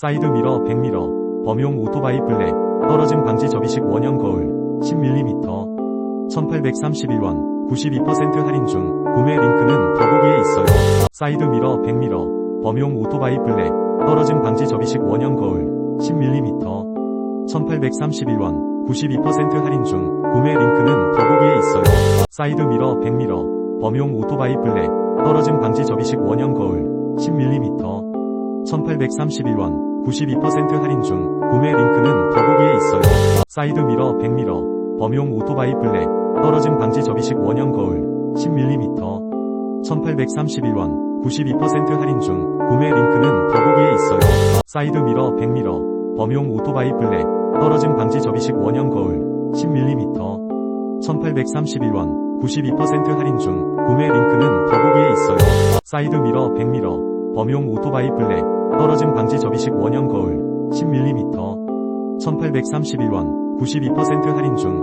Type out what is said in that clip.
사이드미러 100미러, 범용 오토바이 블랙, 떨어짐 방지 접이식 원형 거울, 10mm, 1831원, 92% 할인 중, 구매 링크는 더보기에 있어요. 사이드미러 100미러, 범용 오토바이 블랙, 떨어짐 방지 접이식 원형 거울, 10mm, 1831원, 92% 할인 중, 구매 링크는 더보기에 있어요. 사이드미러 100미러, 범용 오토바이 블랙, 떨어짐 방지 접이식 원형 거울, 10mm, 1831원, 92% 할인 중, 구매 링크는 더보기에 있어요. 사이드미러 100미러, 범용 오토바이 블랙, 떨어짐 방지 접이식 원형 거울, 10mm, 1831원, 92% 할인 중, 구매 링크는 더보기에 있어요. 사이드미러 100미러, 범용 오토바이 블랙, 떨어짐 방지 접이식 원형 거울, 10mm, 1831원, 92% 할인 중, 구매 링크는 더보기에 있어요. 사이드미러 100미러, 범용 오토바이 블랙, 떨어짐 방지 접이식 원형 거울, 10mm, 1831원, 92% 할인 중,